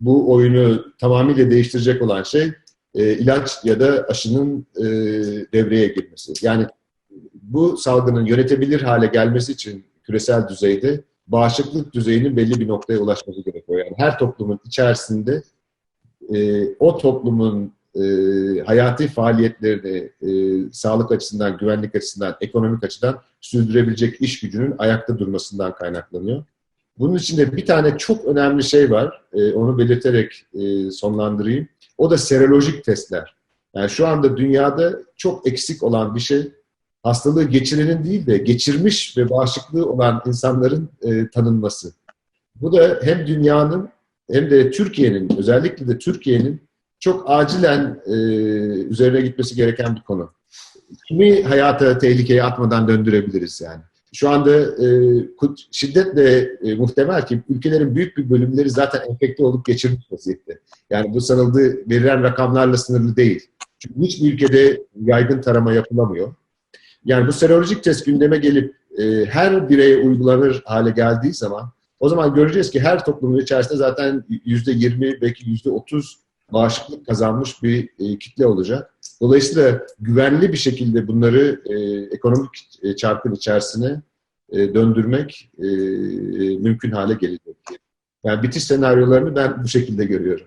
bu oyunu tamamıyla değiştirecek olan şey e, ilaç ya da aşının e, devreye girmesi. Yani bu salgının yönetebilir hale gelmesi için küresel düzeyde bağışıklık düzeyinin belli bir noktaya ulaşması gerekiyor. Yani her toplumun içerisinde e, o toplumun e, hayati faaliyetlerini e, sağlık açısından, güvenlik açısından, ekonomik açıdan sürdürebilecek iş gücünün ayakta durmasından kaynaklanıyor. Bunun içinde bir tane çok önemli şey var. E, onu belirterek e, sonlandırayım. O da serolojik testler. Yani şu anda dünyada çok eksik olan bir şey hastalığı geçirenin değil de geçirmiş ve bağışıklığı olan insanların e, tanınması. Bu da hem dünyanın hem de Türkiye'nin, özellikle de Türkiye'nin çok acilen e, üzerine gitmesi gereken bir konu. Kimi hayata tehlikeye atmadan döndürebiliriz yani. Şu anda e, şiddetle e, muhtemel ki ülkelerin büyük bir bölümleri zaten enfekte olup geçirmiş vaziyette. Yani bu sanıldığı verilen rakamlarla sınırlı değil. Çünkü hiçbir ülkede yaygın tarama yapılamıyor. Yani bu serolojik test gündeme gelip e, her bireye uygulanır hale geldiği zaman o zaman göreceğiz ki her toplumun içerisinde zaten yüzde yirmi belki yüzde otuz bağışıklık kazanmış bir e, kitle olacak. Dolayısıyla güvenli bir şekilde bunları e, ekonomik e, çarkın içerisine e, döndürmek e, mümkün hale gelecek. Yani bitiş senaryolarını ben bu şekilde görüyorum.